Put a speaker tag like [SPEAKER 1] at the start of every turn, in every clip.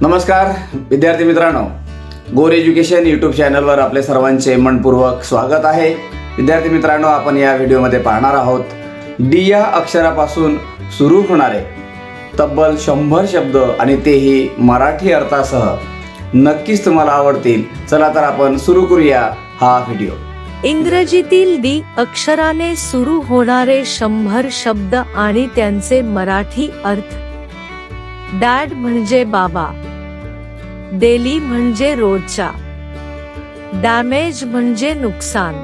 [SPEAKER 1] नमस्कार विद्यार्थी मित्रांनो. गोर एज्युकेशन यूट्यूब चॅनलवर आपले सर्वांचे मनपूर्वक स्वागत आहे. विद्यार्थी मित्रांनो आपण या व्हिडिओमध्ये पाहणार आहोत डी या अक्षरापासून सुरू होणारे तब्बल शंभर शब्द आणि तेही मराठी अर्थासह नक्कीच तुम्हाला आवडतील. चला तर आपण सुरू करूया हा व्हिडिओ.
[SPEAKER 2] इंग्रजीतील डी अक्षराने सुरू होणारे शंभर शब्द आणि त्यांचे मराठी अर्थ. डॅड म्हणजे बाबा. डेली म्हणजे रोजचा डॅमेज म्हणजे नुकसान.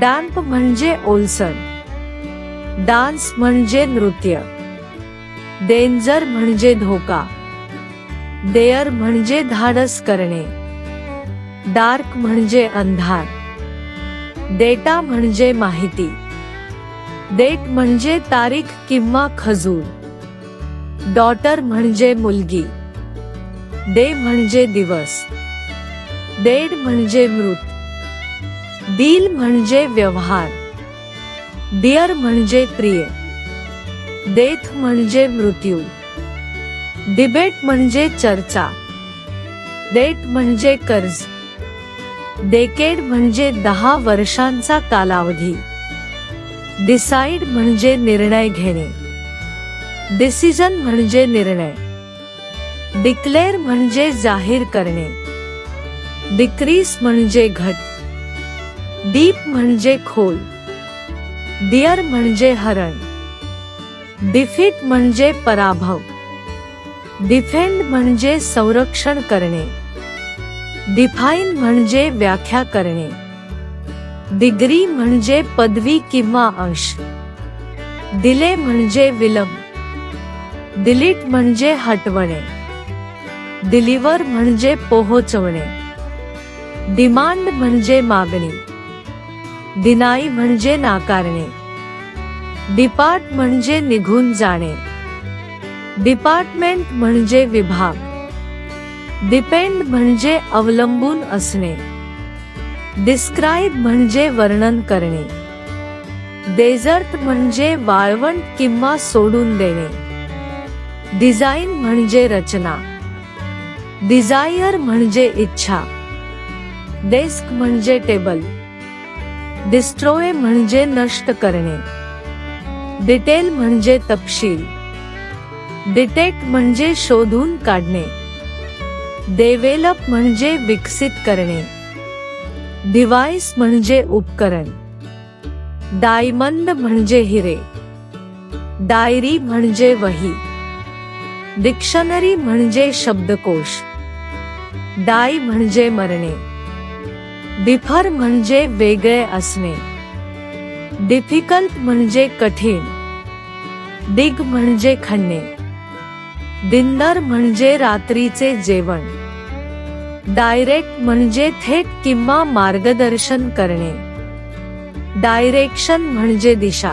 [SPEAKER 2] डॅम्प म्हणजे ओलसर. डान्स म्हणजे नृत्य. डेंजर म्हणजे धोका. डेअर म्हणजे धाडस करणे. डार्क म्हणजे अंधार. डेटा म्हणजे माहिती. डेट म्हणजे तारीख किंवा खजूर. डॉटर म्हणजे मुलगी. डे म्हणजे दिवस. डेड म्हणजे मृत. डील म्हणजे व्यवहार. डिअर म्हणजे प्रिय. डेथ म्हणजे मृत्यू. डिबेट म्हणजे चर्चा. डेट म्हणजे कर्ज. डेकेड म्हणजे दहा वर्षांचा कालावधी. डिसाइड म्हणजे निर्णय घेणे. डिसिजन म्हणजे निर्णय. डिक्लेअर म्हणजे जाहीर करणे. डिक्रीस म्हणजे घट. डीप म्हणजे खोल. डिअर म्हणजे हरण. डिफीट म्हणजे पराभव. डिफेंड म्हणजे संरक्षण करणे. डिफाईन म्हणजे व्याख्या करणे. डिग्री म्हणजे पदवी किंवा अंश. डिले म्हणजे विलंब. डिलीट म्हणजे हटवणे. डिलिव्हर म्हणजे पोहोचवणे. डिमांड म्हणजे मागणी. डिनाई म्हणजे नाकारणे. डिपार्ट म्हणजे निघून जाणे. डिपार्टमेंट म्हणजे विभाग. डिपेंड म्हणजे अवलंबून असणे. डिस्क्राईब म्हणजे वर्णन करणे. डेझर्ट म्हणजे वाळवंट किंवा सोडून देणे. डिझाईन म्हणजे रचना. डिझायर म्हणजे इच्छा. डेस्क म्हणजे टेबल डिस्ट्रॉय म्हणजे नष्ट करणे. डिटेल म्हणजे तपशील. डिटेक्ट म्हणजे शोधून काढणे. डेव्हलप म्हणजे विकसित करणे. डिव्हाइस म्हणजे उपकरण. डायमंड म्हणजे हिरे. डायरी म्हणजे वही. डिक्शनरी म्हणजे शब्दकोश. डाय म्हणजे मरणे. डिफर म्हणजे वेगळे असणे. डिफिकल्ट म्हणजे कठीण. डिग म्हणजे खणणे डिन्नर म्हणजे रात्रीचे जेवण. डायरेक्ट म्हणजे थेट किंवा मार्गदर्शन करणे. डायरेक्शन म्हणजे दिशा.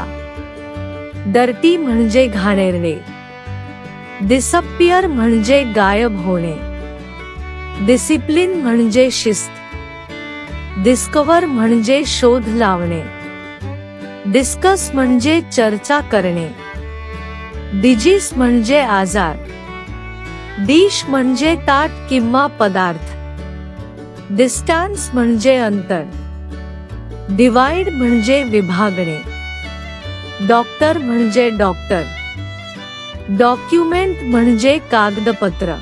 [SPEAKER 2] डर्टी म्हणजे घाणेरणे डिसअपियर म्हणजे गायब होणे. डिसिप्लिन म्हणजे शिस्त. डिस्कवर म्हणजे शोध लावणे. डिस्कस म्हणजे चर्चा करणे. डिजीस म्हणजे आजार. डिश म्हणजे ताट किंवा पदार्थ. डिस्टन्स म्हणजे अंतर. डिवाइड म्हणजे विभागणे. डॉक्टर म्हणजे डॉक्टर डॉक्युमेंट म्हणजे कागदपत्र.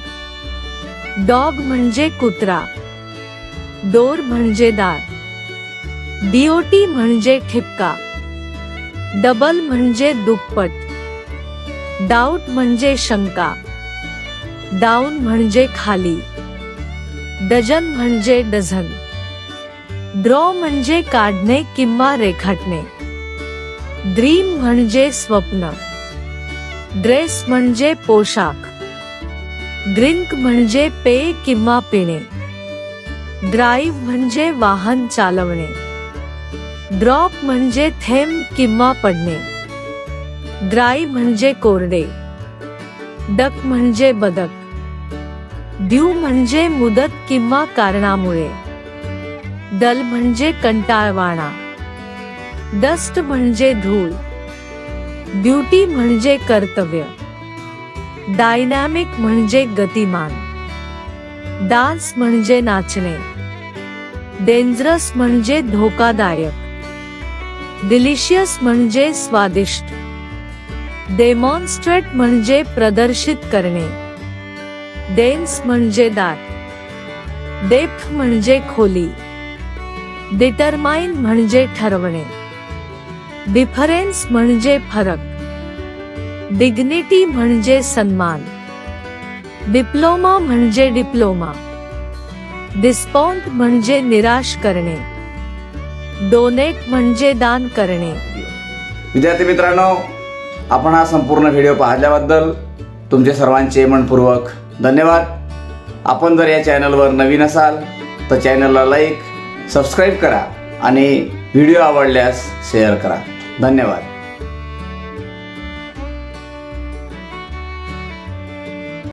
[SPEAKER 2] डॉग म्हणजे कुत्रा. डोर म्हणजे दार. डीओटी म्हणजे ठिपका. डबल म्हणजे दुप्पट. डाऊट म्हणजे शंका. डाऊन म्हणजे खाली. डझन म्हणजे डझन. ड्रॉ म्हणजे काढणे किंवा रेखाटणे. ड्रीम म्हणजे स्वप्न. ड्रेस म्हणजे पोशाख. ड्रिंक म्हणजे पेय किंवा पिणे. ड्राईव्ह म्हणजे वाहन चालवणे. ड्रॉप म्हणजे थेंब किंवा पडणे. ड्राई म्हणजे कोरडे. डक म्हणजे बदक. ड्यू म्हणजे मुदत किंवा कारणामुळे. डल म्हणजे कंटाळवाणा. डस्ट म्हणजे धूळ. ड्युटी म्हणजे कर्तव्य. डायनॅमिक म्हणजे गतिमान. डान्स म्हणजे नाचणे. डेंजरस म्हणजे धोकादायक. डिलिशियस म्हणजे स्वादिष्ट. डेमॉन्स्ट्रेट म्हणजे प्रदर्शित करणे. डेन्स म्हणजे दाट. डेप्थ म्हणजे खोली. डिटरमाइन म्हणजे ठरवणे. डिफरन्स म्हणजे फरक. डिग्निटी म्हणजे सन्मान. डिप्लोमा म्हणजे डिप्लोमा. डिस्पॉन्ट म्हणजे निराश करणे. डोनेट म्हणजे दान करणे.
[SPEAKER 1] विद्यार्थी मित्रांनो आपण हा संपूर्ण व्हिडिओ पाहिल्याबद्दल तुमचे सर्वांचे मनपूर्वक धन्यवाद. आपण जर या चॅनलवर नवीन असाल तर चॅनलला लाईक सबस्क्राईब करा आणि व्हिडिओ आवडल्यास शेअर करा. धन्यवाद.